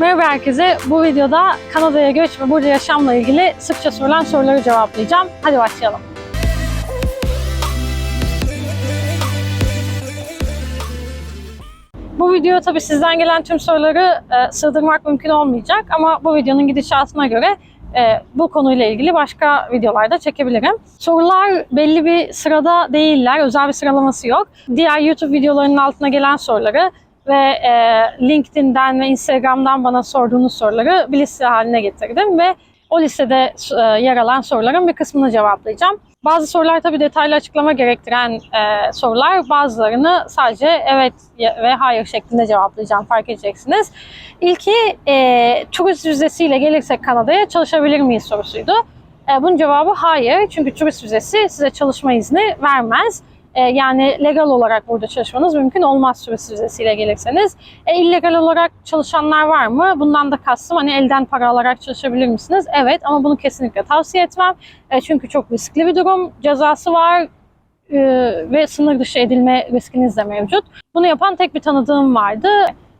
Merhaba herkese. Bu videoda Kanada'ya göç ve burada yaşamla ilgili sıkça sorulan soruları cevaplayacağım. Hadi başlayalım. Bu video tabii sizden gelen tüm soruları e, sığdırmak mümkün olmayacak ama bu videonun gidişatına göre e, bu konuyla ilgili başka videolarda çekebilirim. Sorular belli bir sırada değiller, özel bir sıralaması yok. Diğer YouTube videolarının altına gelen soruları ve e, LinkedIn'den ve Instagram'dan bana sorduğunuz soruları bir liste haline getirdim ve o listede e, yer alan soruların bir kısmını cevaplayacağım. Bazı sorular tabii detaylı açıklama gerektiren e, sorular. Bazılarını sadece evet ve hayır şeklinde cevaplayacağım fark edeceksiniz. İlki e, turist vizesiyle gelirsek Kanada'ya çalışabilir miyiz sorusuydu. E, bunun cevabı hayır. Çünkü turist vizesi size çalışma izni vermez. E, yani legal olarak burada çalışmanız mümkün olmaz turist vizesiyle gelirseniz. E, illegal olarak çalışanlar var mı? Bundan da kastım hani elden para alarak çalışabilir misiniz? Evet ama bunu kesinlikle tavsiye etmem. E, çünkü çok riskli bir durum. Cezası var e, ve sınır dışı edilme riskiniz de mevcut. Bunu yapan tek bir tanıdığım vardı.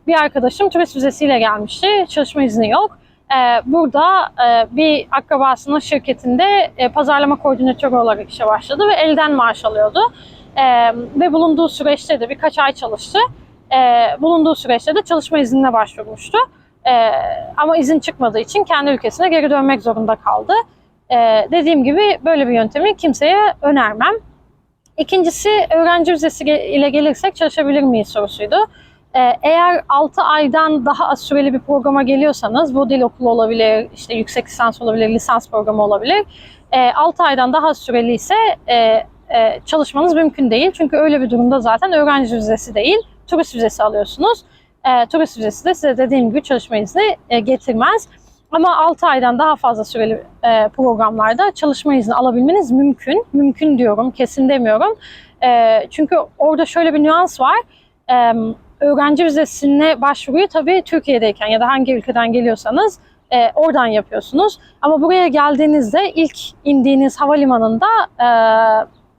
Bir arkadaşım turist vizesiyle gelmişti. Çalışma izni yok. Ee, burada e, bir akrabasının şirketinde e, pazarlama koordinatörü olarak işe başladı ve elden maaş alıyordu. Ee, ve bulunduğu süreçte de birkaç ay çalıştı. Ee, bulunduğu süreçte de çalışma iznine başvurmuştu. Ee, ama izin çıkmadığı için kendi ülkesine geri dönmek zorunda kaldı. Ee, dediğim gibi böyle bir yöntemi kimseye önermem. İkincisi öğrenci vizesi ile gelirsek çalışabilir miyiz sorusuydu. Ee, eğer 6 aydan daha az süreli bir programa geliyorsanız, bu dil okulu olabilir, işte yüksek lisans olabilir, lisans programı olabilir. 6 aydan daha az süreli ise e, e, çalışmanız mümkün değil. Çünkü öyle bir durumda zaten öğrenci vizesi değil, turist vizesi alıyorsunuz. E, turist vizesi de size dediğim gibi çalışma izni e, getirmez. Ama 6 aydan daha fazla süreli e, programlarda çalışma izni alabilmeniz mümkün. Mümkün diyorum, kesin demiyorum. E, çünkü orada şöyle bir nüans var. E, öğrenci vizesine başvuruyu tabii Türkiye'deyken ya da hangi ülkeden geliyorsanız e, oradan yapıyorsunuz. Ama buraya geldiğinizde ilk indiğiniz havalimanında e,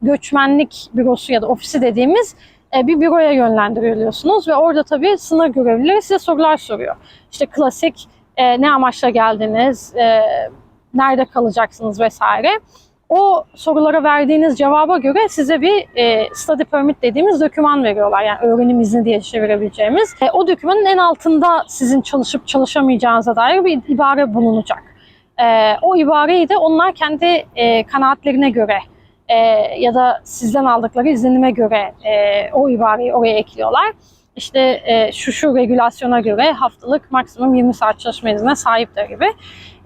göçmenlik bürosu ya da ofisi dediğimiz e, bir büroya yönlendiriliyorsunuz ve orada tabii sınır görevlileri size sorular soruyor. İşte klasik e, ne amaçla geldiniz, e, nerede kalacaksınız vesaire. O sorulara verdiğiniz cevaba göre size bir e, study permit dediğimiz doküman veriyorlar. Yani öğrenim izni diye çevirebileceğimiz. E, o dokümanın en altında sizin çalışıp çalışamayacağınıza dair bir ibare bulunacak. E, o ibareyi de onlar kendi e, kanaatlerine göre e, ya da sizden aldıkları izlenime göre e, o ibareyi oraya ekliyorlar işte e, şu şu regülasyona göre haftalık maksimum 20 saat çalışma iznine sahiptir gibi.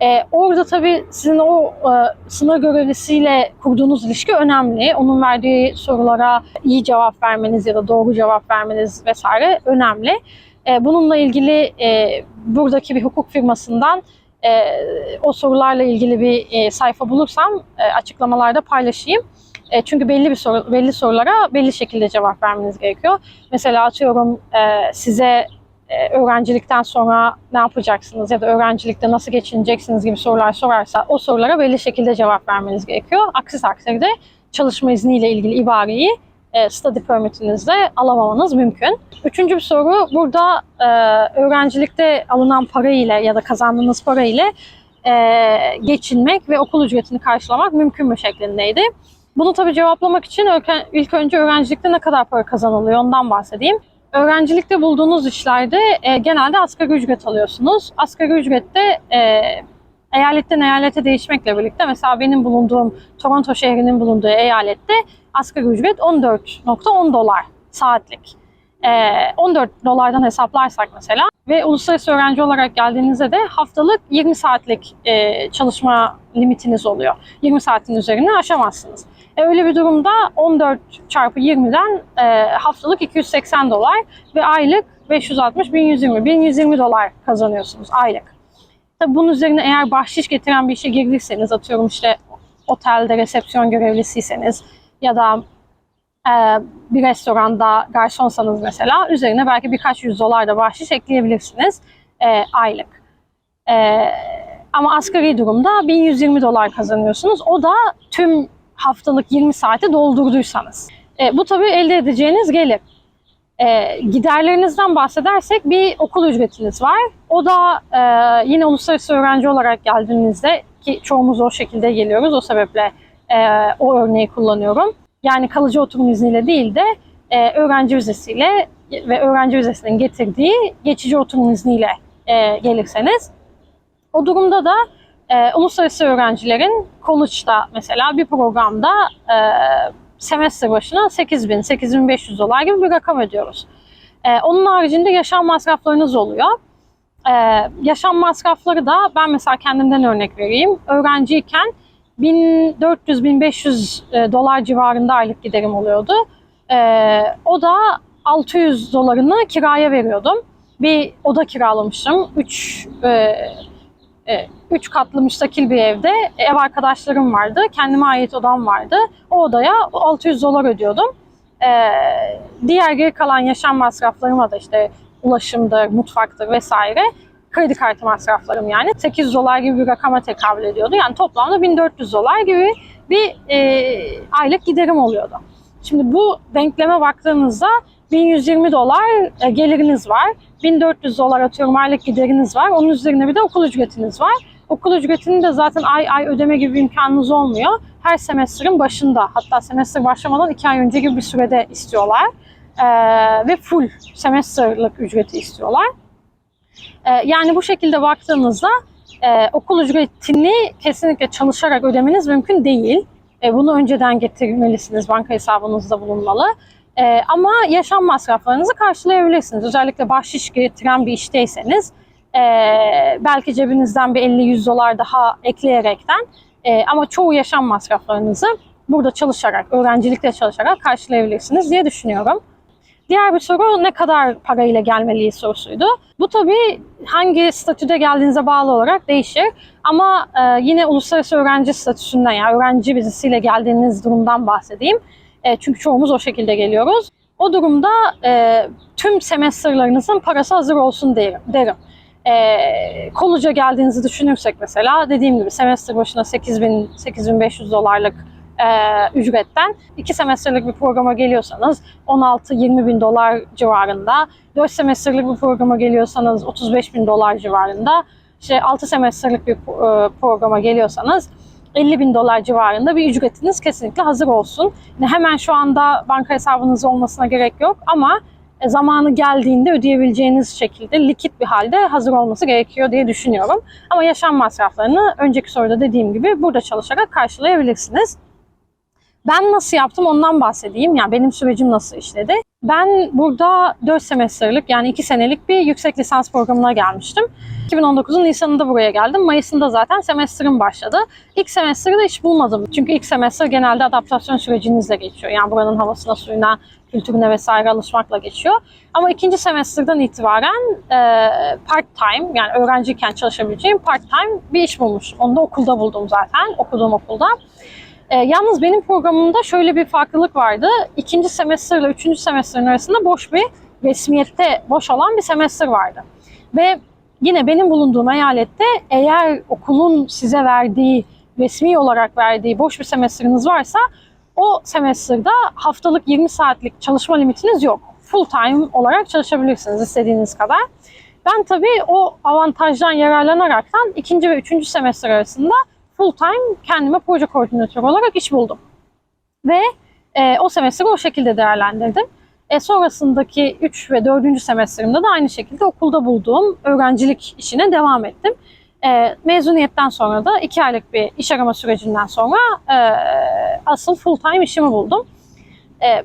E, orada tabii sizin o e, sınır görevlisiyle kurduğunuz ilişki önemli. Onun verdiği sorulara iyi cevap vermeniz ya da doğru cevap vermeniz vesaire önemli. E, bununla ilgili e, buradaki bir hukuk firmasından e, o sorularla ilgili bir e, sayfa bulursam e, açıklamalarda paylaşayım. E, çünkü belli bir soru, belli sorulara belli şekilde cevap vermeniz gerekiyor. Mesela atıyorum e, size e, öğrencilikten sonra ne yapacaksınız ya da öğrencilikte nasıl geçineceksiniz gibi sorular sorarsa o sorulara belli şekilde cevap vermeniz gerekiyor. Aksi takdirde çalışma izniyle ilgili ibareyi study permit'inizde alamamanız mümkün. Üçüncü bir soru burada e, öğrencilikte alınan para ile ya da kazandığınız para ile e, geçinmek ve okul ücretini karşılamak mümkün mü şeklindeydi. Bunu tabii cevaplamak için ilk önce öğrencilikte ne kadar para kazanılıyor ondan bahsedeyim. Öğrencilikte bulduğunuz işlerde e, genelde asgari ücret alıyorsunuz. Asgari ücrette e, eyaletten eyalete değişmekle birlikte mesela benim bulunduğum Toronto şehrinin bulunduğu eyalette asgari ücret 14.10 dolar saatlik. E, 14 dolardan hesaplarsak mesela ve uluslararası öğrenci olarak geldiğinizde de haftalık 20 saatlik e, çalışma limitiniz oluyor. 20 saatin üzerine aşamazsınız. E, öyle bir durumda 14 çarpı 20'den e, haftalık 280 dolar ve aylık 560 1120 1120 dolar kazanıyorsunuz aylık. Tabi bunun üzerine eğer bahşiş getiren bir işe girdiyseniz atıyorum işte otelde resepsiyon görevlisiyseniz ya da e, bir restoranda garsonsanız mesela üzerine belki birkaç yüz dolar da bahşiş ekleyebilirsiniz e, aylık. E, ama asgari durumda 1120 dolar kazanıyorsunuz. O da tüm haftalık 20 saati doldurduysanız. E, bu tabii elde edeceğiniz gelir. E, giderlerinizden bahsedersek bir okul ücretiniz var. O da e, yine uluslararası öğrenci olarak geldiğinizde ki çoğumuz o şekilde geliyoruz. O sebeple e, o örneği kullanıyorum. Yani kalıcı oturum izniyle değil de e, öğrenci vizesiyle ve öğrenci vizesinin getirdiği geçici oturum izniyle e, gelirseniz o durumda da e, uluslararası öğrencilerin college'da mesela bir programda e, semester başına 8000, 8500 dolar gibi bir rakam ödüyoruz. E, onun haricinde yaşam masraflarınız oluyor. E, yaşam masrafları da ben mesela kendimden örnek vereyim. Öğrenciyken 1400-1500 e, dolar civarında aylık giderim oluyordu. E, o da 600 dolarını kiraya veriyordum. Bir oda kiralamıştım. 3 e, üç katlı müstakil bir evde ev arkadaşlarım vardı. Kendime ait odam vardı. O odaya 600 dolar ödüyordum. E, diğer geri kalan yaşam masraflarıma da işte ulaşımdır, mutfaktır vesaire kredi kartı masraflarım yani 800 dolar gibi bir rakama tekabül ediyordu. Yani toplamda 1400 dolar gibi bir e, aylık giderim oluyordu. Şimdi bu denkleme baktığınızda 1120 dolar e, geliriniz var. 1400 dolar atıyorum aylık gideriniz var. Onun üzerine bir de okul ücretiniz var. Okul ücretini de zaten ay ay ödeme gibi bir imkanınız olmuyor. Her semestrin başında hatta semestr başlamadan 2 ay önce gibi bir sürede istiyorlar. Ee, ve full semesterlık ücreti istiyorlar. Ee, yani bu şekilde baktığınızda e, okul ücretini kesinlikle çalışarak ödemeniz mümkün değil. E, bunu önceden getirmelisiniz, banka hesabınızda bulunmalı. E, ama yaşam masraflarınızı karşılayabilirsiniz. Özellikle bahşiş getiren bir işteyseniz e, belki cebinizden bir 50-100 dolar daha ekleyerekten e, ama çoğu yaşam masraflarınızı burada çalışarak, öğrencilikte çalışarak karşılayabilirsiniz diye düşünüyorum. Diğer bir soru ne kadar parayla gelmeliyiz sorusuydu. Bu tabii hangi statüde geldiğinize bağlı olarak değişir. Ama e, yine uluslararası öğrenci statüsünden yani öğrenci vizesiyle geldiğiniz durumdan bahsedeyim. E, çünkü çoğumuz o şekilde geliyoruz. O durumda e, tüm semesterlarınızın parası hazır olsun derim. derim. E, Koluca geldiğinizi düşünürsek mesela dediğim gibi semester başına 8000 8500 dolarlık e, ücretten iki semesterlik bir programa geliyorsanız 16-20 bin dolar civarında, 4 semesterlik bir programa geliyorsanız 35 bin dolar civarında, işte 6 semesterlik bir e, programa geliyorsanız 50 bin dolar civarında bir ücretiniz kesinlikle hazır olsun. Yani hemen şu anda banka hesabınız olmasına gerek yok ama zamanı geldiğinde ödeyebileceğiniz şekilde likit bir halde hazır olması gerekiyor diye düşünüyorum. Ama yaşam masraflarını önceki soruda dediğim gibi burada çalışarak karşılayabilirsiniz. Ben nasıl yaptım ondan bahsedeyim. Yani benim sürecim nasıl işledi. Ben burada 4 semesterlik yani 2 senelik bir yüksek lisans programına gelmiştim. 2019'un Nisan'ında buraya geldim. Mayıs'ında zaten semestrim başladı. İlk semestri hiç bulmadım. Çünkü ilk semestr genelde adaptasyon sürecinizle geçiyor. Yani buranın havasına, suyuna, kültürüne vesaire alışmakla geçiyor. Ama ikinci semestrden itibaren e, part time yani öğrenciyken çalışabileceğim part time bir iş bulmuş. Onu da okulda buldum zaten. Okuduğum okulda. E, yalnız benim programımda şöyle bir farklılık vardı. İkinci semestr ile üçüncü semestrin arasında boş bir resmiyette boş olan bir semestr vardı. Ve yine benim bulunduğum eyalette eğer okulun size verdiği, resmi olarak verdiği boş bir semestriniz varsa o semestrda haftalık 20 saatlik çalışma limitiniz yok. Full time olarak çalışabilirsiniz istediğiniz kadar. Ben tabii o avantajdan yararlanaraktan ikinci ve üçüncü semestr arasında full time kendime proje koordinatörü olarak iş buldum. Ve e, o semestri o şekilde değerlendirdim. E, sonrasındaki 3 ve 4. semestrimde de aynı şekilde okulda bulduğum öğrencilik işine devam ettim. E, mezuniyetten sonra da 2 aylık bir iş arama sürecinden sonra e, asıl full time işimi buldum. E,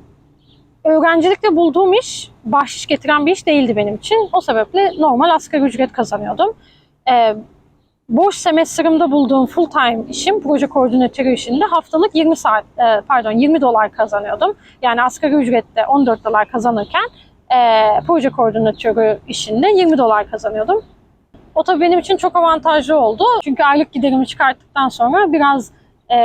öğrencilikte bulduğum iş bahşiş getiren bir iş değildi benim için. O sebeple normal asgari ücret kazanıyordum. E, boş semestrimde bulduğum full time işim, proje koordinatörü işinde haftalık 20 saat, e, pardon 20 dolar kazanıyordum. Yani asgari ücrette 14 dolar kazanırken e, proje koordinatörü işinde 20 dolar kazanıyordum. O tabii benim için çok avantajlı oldu. Çünkü aylık giderimi çıkarttıktan sonra biraz e,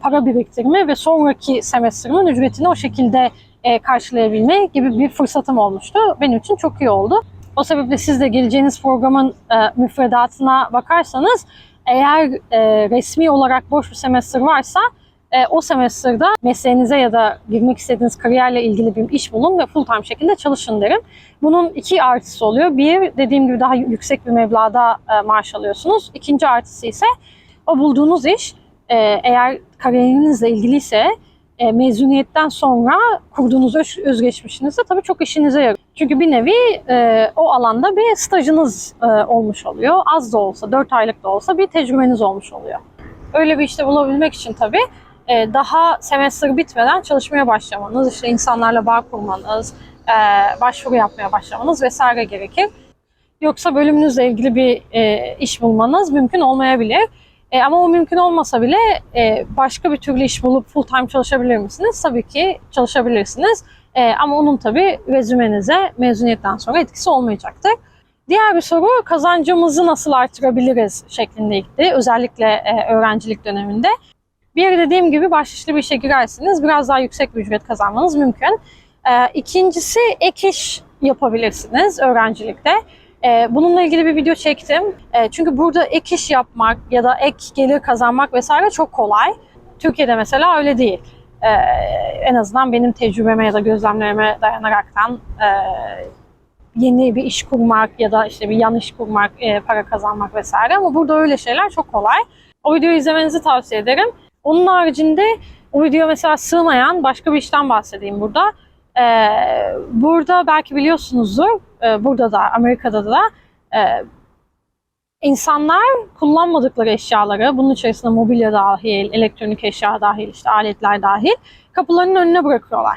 para biriktirme ve sonraki semestrimin ücretini o şekilde e, karşılayabilme gibi bir fırsatım olmuştu. Benim için çok iyi oldu. O sebeple siz de geleceğiniz programın e, müfredatına bakarsanız eğer e, resmi olarak boş bir semestr varsa e, o semesterda mesleğinize ya da girmek istediğiniz kariyerle ilgili bir iş bulun ve full time şekilde çalışın derim. Bunun iki artısı oluyor. Bir dediğim gibi daha yüksek bir meblağda e, maaş alıyorsunuz. İkinci artısı ise o bulduğunuz iş e, eğer kariyerinizle ilgiliyse e, mezuniyetten sonra kurduğunuz öz, özgeçmişinizde tabii çok işinize yarıyor. Çünkü bir nevi e, o alanda bir stajınız e, olmuş oluyor. Az da olsa, 4 aylık da olsa bir tecrübeniz olmuş oluyor. Öyle bir işte bulabilmek için tabii e, daha semestr bitmeden çalışmaya başlamanız, işte insanlarla bağ kurmanız, e, başvuru yapmaya başlamanız vesaire gerekir. Yoksa bölümünüzle ilgili bir e, iş bulmanız mümkün olmayabilir. E, ama o mümkün olmasa bile e, başka bir türlü iş bulup full time çalışabilir misiniz? Tabii ki çalışabilirsiniz. E, ama onun tabii rezümenize mezuniyetten sonra etkisi olmayacaktır. Diğer bir soru kazancımızı nasıl artırabiliriz şeklindeydi. Özellikle e, öğrencilik döneminde. Bir dediğim gibi başlıklı bir işe girersiniz. Biraz daha yüksek bir ücret kazanmanız mümkün. E, ikincisi ek iş yapabilirsiniz öğrencilikte. E, bununla ilgili bir video çektim. E, çünkü burada ek iş yapmak ya da ek gelir kazanmak vesaire çok kolay. Türkiye'de mesela öyle değil. E, en azından benim tecrübeme ya da gözlemlerime dayanaraktan e, yeni bir iş kurmak ya da işte bir yan iş kurmak, e, para kazanmak vesaire ama burada öyle şeyler çok kolay. O videoyu izlemenizi tavsiye ederim. Onun haricinde o video mesela sığmayan başka bir işten bahsedeyim burada. Ee, burada belki biliyorsunuzdur, e, burada da Amerika'da da e, insanlar kullanmadıkları eşyaları, bunun içerisinde mobilya dahil, elektronik eşya dahil, işte aletler dahil kapılarının önüne bırakıyorlar.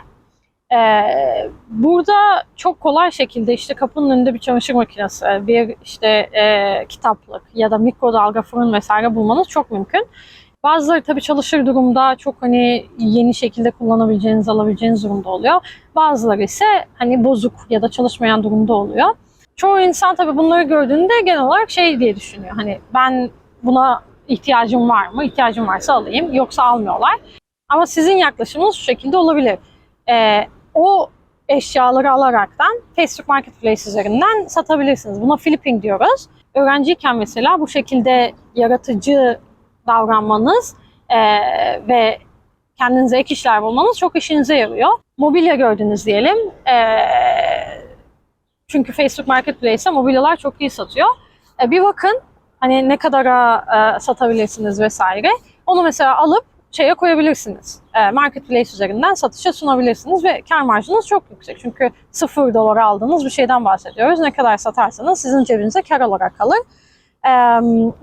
Ee, burada çok kolay şekilde işte kapının önünde bir çamaşır makinesi, bir işte e, kitaplık ya da mikrodalga fırın vesaire bulmanız çok mümkün. Bazıları tabii çalışır durumda çok hani yeni şekilde kullanabileceğiniz, alabileceğiniz durumda oluyor. Bazıları ise hani bozuk ya da çalışmayan durumda oluyor. Çoğu insan tabii bunları gördüğünde genel olarak şey diye düşünüyor. Hani ben buna ihtiyacım var mı? İhtiyacım varsa alayım. Yoksa almıyorlar. Ama sizin yaklaşımınız şu şekilde olabilir. Ee, o eşyaları alaraktan Facebook Marketplace üzerinden satabilirsiniz. Buna flipping diyoruz. Öğrenciyken mesela bu şekilde yaratıcı davranmanız e, ve kendinize ek işler bulmanız çok işinize yarıyor. Mobilya gördünüz diyelim. E, çünkü Facebook Marketplace'e mobilyalar çok iyi satıyor. E, bir bakın hani ne kadara e, satabilirsiniz vesaire. Onu mesela alıp şeye koyabilirsiniz. E, Marketplace üzerinden satışa sunabilirsiniz ve kar marjınız çok yüksek. Çünkü 0 dolara aldığınız bir şeyden bahsediyoruz. Ne kadar satarsanız sizin cebinize kar olarak kalır.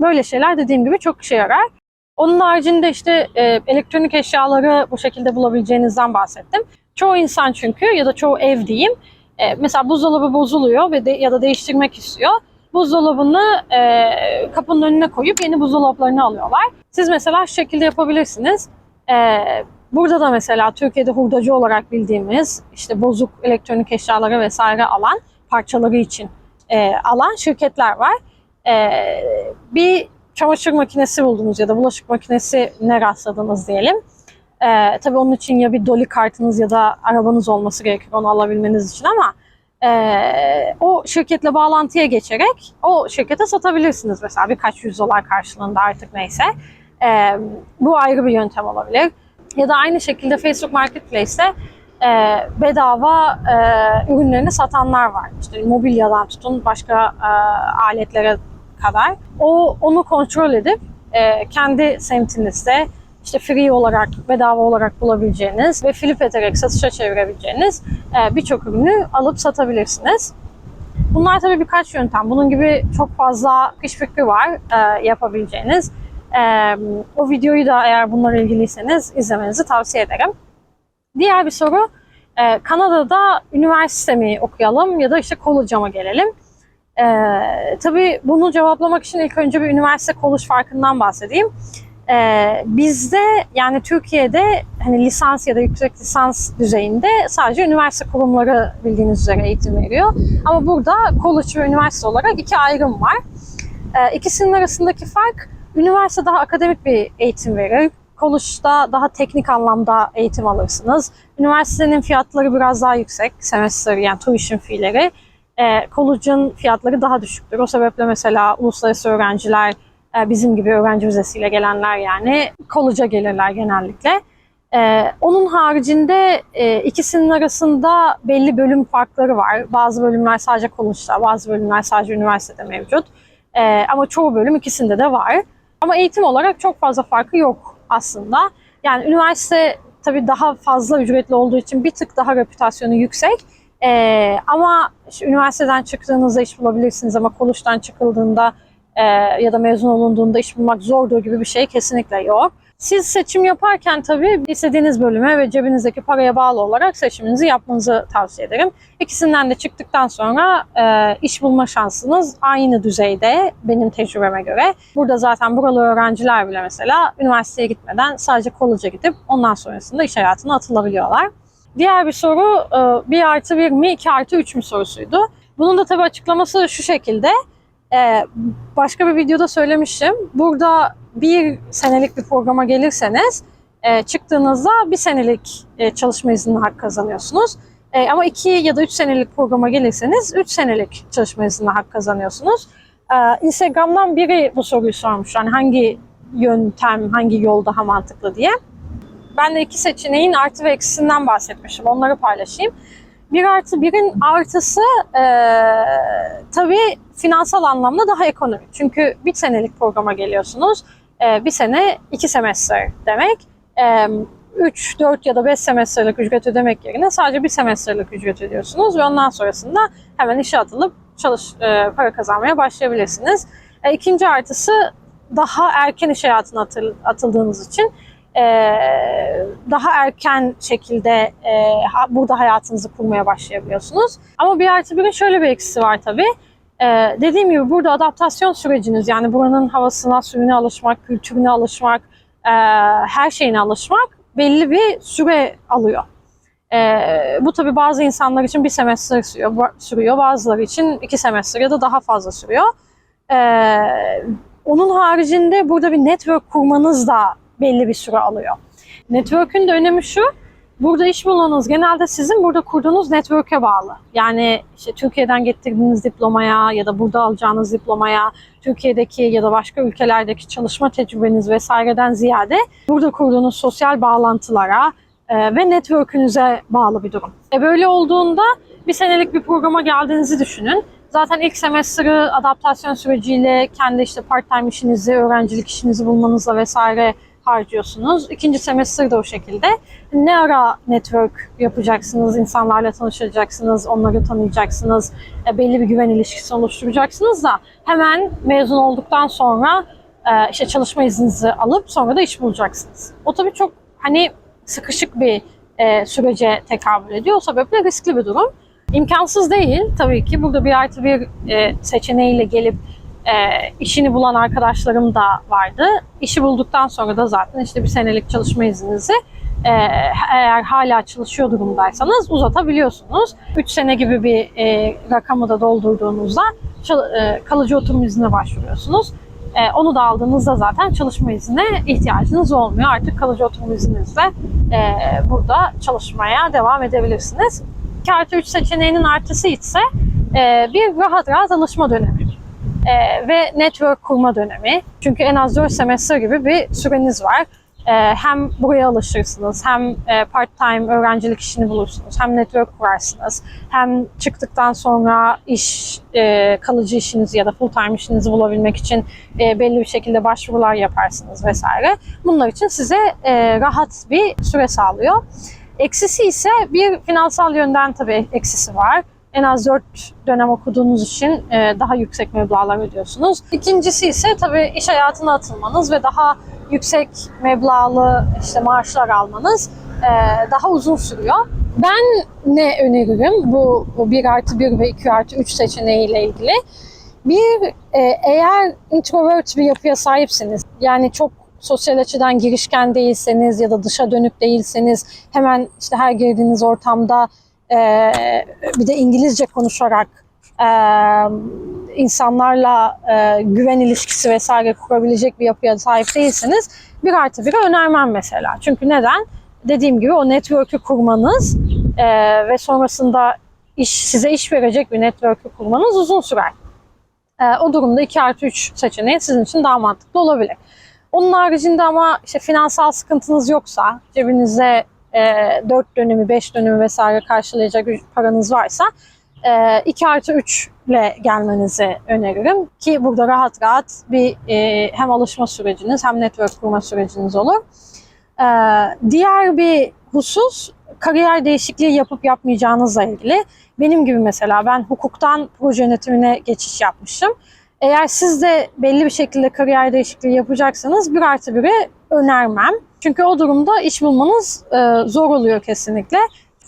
Böyle şeyler dediğim gibi çok işe yarar. Onun haricinde işte e, elektronik eşyaları bu şekilde bulabileceğinizden bahsettim. Çoğu insan çünkü ya da çoğu ev diyeyim e, mesela buzdolabı bozuluyor ve de, ya da değiştirmek istiyor. Buzdolabını e, kapının önüne koyup yeni buzdolaplarını alıyorlar. Siz mesela şu şekilde yapabilirsiniz. E, burada da mesela Türkiye'de hurdacı olarak bildiğimiz işte bozuk elektronik eşyaları vesaire alan parçaları için e, alan şirketler var. E, bir çamaşır makinesi buldunuz ya da bulaşık makinesi ne rastladınız diyelim. Ee, tabii onun için ya bir doli kartınız ya da arabanız olması gerekir onu alabilmeniz için ama e, o şirketle bağlantıya geçerek o şirkete satabilirsiniz mesela birkaç yüz dolar karşılığında artık neyse. E, bu ayrı bir yöntem olabilir. Ya da aynı şekilde Facebook Marketplace'te e, bedava e, ürünlerini satanlar var. İşte mobilyadan tutun başka e, aletlere kadar. O onu kontrol edip e, kendi semtinizde işte free olarak, bedava olarak bulabileceğiniz ve flip ederek satışa çevirebileceğiniz e, birçok ürünü alıp satabilirsiniz. Bunlar tabii birkaç yöntem. Bunun gibi çok fazla iş fikri var e, yapabileceğiniz. E, o videoyu da eğer bunlarla ilgiliyseniz izlemenizi tavsiye ederim. Diğer bir soru, e, Kanada'da üniversite mi okuyalım ya da işte college'a mı gelelim? Ee, tabii bunu cevaplamak için ilk önce bir üniversite kolej farkından bahsedeyim. Ee, bizde yani Türkiye'de hani lisans ya da yüksek lisans düzeyinde sadece üniversite kurumları bildiğiniz üzere eğitim veriyor. Ama burada college ve üniversite olarak iki ayrım var. Ee, ikisinin arasındaki fark üniversite daha akademik bir eğitim verir. College'da daha teknik anlamda eğitim alırsınız. Üniversitenin fiyatları biraz daha yüksek. Semester yani tuition fee'leri. E, college'ın fiyatları daha düşüktür. O sebeple mesela uluslararası öğrenciler E, bizim gibi öğrenci vizesiyle gelenler yani college'a gelirler genellikle. E, onun haricinde e, ikisinin arasında belli bölüm farkları var. Bazı bölümler sadece college'da, bazı bölümler sadece üniversitede mevcut. E, ama çoğu bölüm ikisinde de var. Ama eğitim olarak çok fazla farkı yok aslında. Yani üniversite tabii daha fazla ücretli olduğu için bir tık daha reputasyonu yüksek. Ee, ama işte üniversiteden çıktığınızda iş bulabilirsiniz ama college'dan çıkıldığında e, ya da mezun olunduğunda iş bulmak zordur gibi bir şey kesinlikle yok. Siz seçim yaparken tabii istediğiniz bölüme ve cebinizdeki paraya bağlı olarak seçiminizi yapmanızı tavsiye ederim. İkisinden de çıktıktan sonra e, iş bulma şansınız aynı düzeyde benim tecrübeme göre. Burada zaten buralı öğrenciler bile mesela üniversiteye gitmeden sadece college'a gidip ondan sonrasında iş hayatına atılabiliyorlar. Diğer bir soru 1 artı 1 mi 2 artı 3 mü sorusuydu. Bunun da tabii açıklaması şu şekilde. E, başka bir videoda söylemiştim. Burada bir senelik bir programa gelirseniz e, çıktığınızda bir senelik e, çalışma izni hak kazanıyorsunuz. E, ama iki ya da üç senelik programa gelirseniz üç senelik çalışma izni hak kazanıyorsunuz. E, Instagram'dan biri bu soruyu sormuş. Yani hangi yöntem, hangi yol daha mantıklı diye. Ben de iki seçeneğin artı ve eksisinden bahsetmişim. Onları paylaşayım. Bir artı birin artısı e, tabii finansal anlamda daha ekonomik. Çünkü bir senelik programa geliyorsunuz. E, bir sene iki semester demek. E, 3, 4 ya da 5 semesterlik ücret ödemek yerine sadece bir semesterlik ücret ödüyorsunuz ve ondan sonrasında hemen işe atılıp çalış, e, para kazanmaya başlayabilirsiniz. E, ikinci artısı daha erken iş hayatına atıl, atıldığınız için e, daha erken şekilde e, burada hayatınızı kurmaya başlayabiliyorsunuz. Ama bir artı birin şöyle bir eksisi var tabii. Ee, dediğim gibi burada adaptasyon süreciniz yani buranın havasına, suyuna alışmak, kültürüne alışmak, e, her şeyine alışmak belli bir süre alıyor. E, bu tabi bazı insanlar için bir semestr sürüyor, sürüyor, bazıları için iki semestr ya da daha fazla sürüyor. E, onun haricinde burada bir network kurmanız da belli bir süre alıyor. Network'ün de önemi şu, Burada iş bulmanız genelde sizin burada kurduğunuz network'e bağlı. Yani işte Türkiye'den getirdiğiniz diplomaya ya da burada alacağınız diplomaya, Türkiye'deki ya da başka ülkelerdeki çalışma tecrübeniz vesaireden ziyade burada kurduğunuz sosyal bağlantılara e, ve network'ünüze bağlı bir durum. E böyle olduğunda bir senelik bir programa geldiğinizi düşünün. Zaten ilk semestrı adaptasyon süreciyle kendi işte part-time işinizi, öğrencilik işinizi bulmanızla vesaire harcıyorsunuz. İkinci semestr de o şekilde. Ne ara network yapacaksınız, insanlarla tanışacaksınız, onları tanıyacaksınız, e, belli bir güven ilişkisi oluşturacaksınız da hemen mezun olduktan sonra e, işte çalışma izninizi alıp sonra da iş bulacaksınız. O tabii çok hani sıkışık bir e, sürece tekabül ediyor. O sebeple riskli bir durum. İmkansız değil tabii ki. Burada bir artı bir seçeneğiyle gelip e, işini bulan arkadaşlarım da vardı. İşi bulduktan sonra da zaten işte bir senelik çalışma izninizi e, eğer hala çalışıyor durumdaysanız uzatabiliyorsunuz. 3 sene gibi bir e, rakamı da doldurduğunuzda e, kalıcı oturum iznine başvuruyorsunuz. E, onu da aldığınızda zaten çalışma iznine ihtiyacınız olmuyor. Artık kalıcı oturum izninizle e, burada çalışmaya devam edebilirsiniz. 2 artı 3 seçeneğinin artısı ise e, bir rahat rahat alışma dönemi e, ve network kurma dönemi. Çünkü en az 4 semester gibi bir süreniz var. E, hem buraya alışırsınız, hem e, part-time öğrencilik işini bulursunuz, hem network kurarsınız, hem çıktıktan sonra iş, e, kalıcı işinizi ya da full-time işinizi bulabilmek için e, belli bir şekilde başvurular yaparsınız vesaire. Bunlar için size e, rahat bir süre sağlıyor. Eksisi ise bir finansal yönden tabii eksisi var en az 4 dönem okuduğunuz için e, daha yüksek meblağlar ödüyorsunuz. İkincisi ise tabii iş hayatına atılmanız ve daha yüksek meblağlı işte maaşlar almanız e, daha uzun sürüyor. Ben ne öneririm bu, bu 1 artı 1 ve 2 artı 3 seçeneğiyle ilgili? Bir, e, eğer introvert bir yapıya sahipsiniz, yani çok sosyal açıdan girişken değilseniz ya da dışa dönük değilseniz hemen işte her girdiğiniz ortamda e, bir de İngilizce konuşarak e, insanlarla e, güven ilişkisi vesaire kurabilecek bir yapıya sahip değilseniz bir artı biri önermem mesela. Çünkü neden? Dediğim gibi o network'ü kurmanız e, ve sonrasında iş size iş verecek bir network'ü kurmanız uzun sürer. E, o durumda 2 artı 3 seçeneği sizin için daha mantıklı olabilir. Onun haricinde ama işte finansal sıkıntınız yoksa, cebinizde e, 4 dönemi, 5 dönemi vesaire karşılayacak paranız varsa e, 2 artı 3 ile gelmenizi öneririm. Ki burada rahat rahat bir e, hem alışma süreciniz hem network kurma süreciniz olur. E, diğer bir husus kariyer değişikliği yapıp yapmayacağınızla ilgili. Benim gibi mesela ben hukuktan proje yönetimine geçiş yapmışım. Eğer siz de belli bir şekilde kariyer değişikliği yapacaksanız bir artı biri önermem. Çünkü o durumda iş bulmanız e, zor oluyor kesinlikle.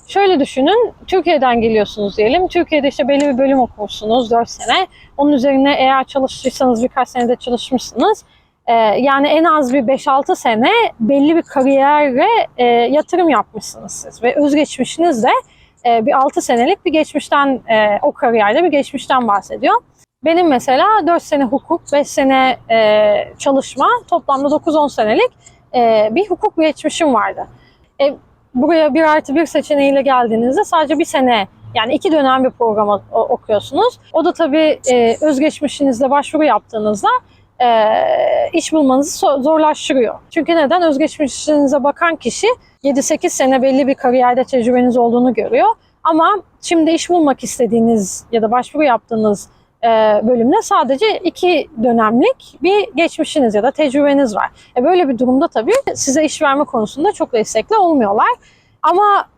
Şöyle düşünün, Türkiye'den geliyorsunuz diyelim. Türkiye'de işte belli bir bölüm okursunuz 4 sene. Onun üzerine eğer çalıştıysanız birkaç senede çalışmışsınız. Ee, yani en az bir 5-6 sene belli bir kariyere e, yatırım yapmışsınız siz. Ve özgeçmişiniz de e, bir 6 senelik bir geçmişten, e, o kariyerde bir geçmişten bahsediyor. Benim mesela 4 sene hukuk, 5 sene e, çalışma, toplamda 9-10 senelik e, bir hukuk geçmişim vardı. E, buraya bir artı bir seçeneğiyle geldiğinizde sadece bir sene yani iki dönem bir programı o- okuyorsunuz. O da tabii e, özgeçmişinizle başvuru yaptığınızda e, iş bulmanızı zorlaştırıyor. Çünkü neden? Özgeçmişinize bakan kişi 7-8 sene belli bir kariyerde tecrübeniz olduğunu görüyor. Ama şimdi iş bulmak istediğiniz ya da başvuru yaptığınız e, bölümde sadece iki dönemlik bir geçmişiniz ya da tecrübeniz var. E böyle bir durumda tabii size iş verme konusunda çok destekli olmuyorlar. Ama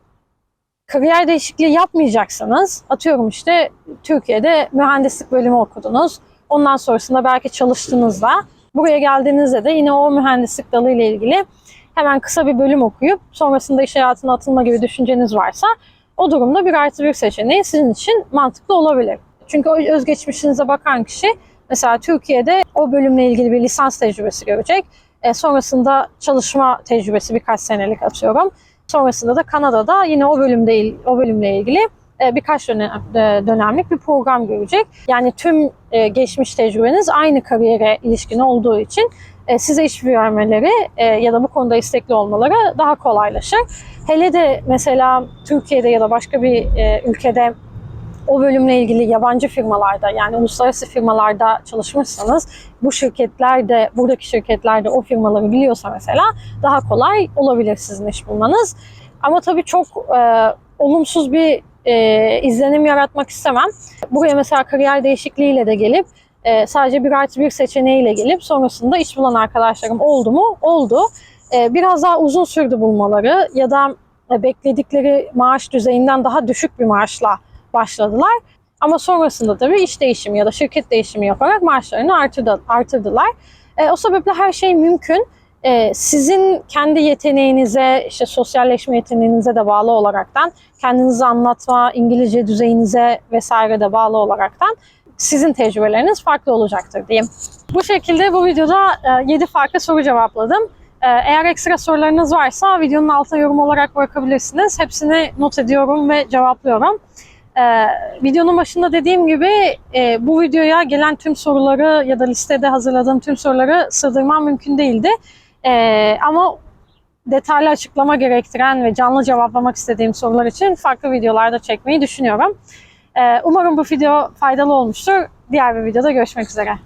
kariyer değişikliği yapmayacaksanız, atıyorum işte Türkiye'de mühendislik bölümü okudunuz. Ondan sonrasında belki çalıştığınızda, buraya geldiğinizde de yine o mühendislik dalı ile ilgili hemen kısa bir bölüm okuyup sonrasında iş hayatına atılma gibi düşünceniz varsa o durumda bir artı bir seçeneği sizin için mantıklı olabilir. Çünkü o özgeçmişinize bakan kişi mesela Türkiye'de o bölümle ilgili bir lisans tecrübesi görecek. E, sonrasında çalışma tecrübesi birkaç senelik atıyorum. Sonrasında da Kanada'da yine o bölümde il- o bölümle ilgili e, birkaç dönem, e, dönemlik bir program görecek. Yani tüm e, geçmiş tecrübeniz aynı kariyere ilişkin olduğu için size iş vermeleri ya da bu konuda istekli olmaları daha kolaylaşır. Hele de mesela Türkiye'de ya da başka bir ülkede o bölümle ilgili yabancı firmalarda yani uluslararası firmalarda çalışmışsanız bu şirketler de buradaki şirketler de o firmaları biliyorsa mesela daha kolay olabilir sizin iş bulmanız. Ama tabii çok e, olumsuz bir e, izlenim yaratmak istemem. Buraya mesela kariyer değişikliğiyle de gelip e, sadece bir artı bir seçeneğiyle gelip sonrasında iş bulan arkadaşlarım oldu mu? Oldu. E, biraz daha uzun sürdü bulmaları ya da e, bekledikleri maaş düzeyinden daha düşük bir maaşla başladılar. Ama sonrasında tabii iş değişimi ya da şirket değişimi yaparak maaşlarını artırdı, artırdılar. E, o sebeple her şey mümkün. E, sizin kendi yeteneğinize, işte sosyalleşme yeteneğinize de bağlı olaraktan, kendinizi anlatma, İngilizce düzeyinize vesaire de bağlı olaraktan sizin tecrübeleriniz farklı olacaktır diyeyim. Bu şekilde bu videoda 7 farklı soru cevapladım. E, Eğer ekstra sorularınız varsa videonun altına yorum olarak bırakabilirsiniz. Hepsini not ediyorum ve cevaplıyorum. Ee, videonun başında dediğim gibi e, bu videoya gelen tüm soruları ya da listede hazırladığım tüm soruları sığdırmam mümkün değildi. Ee, ama detaylı açıklama gerektiren ve canlı cevaplamak istediğim sorular için farklı videolarda çekmeyi düşünüyorum. Ee, umarım bu video faydalı olmuştur. Diğer bir videoda görüşmek üzere.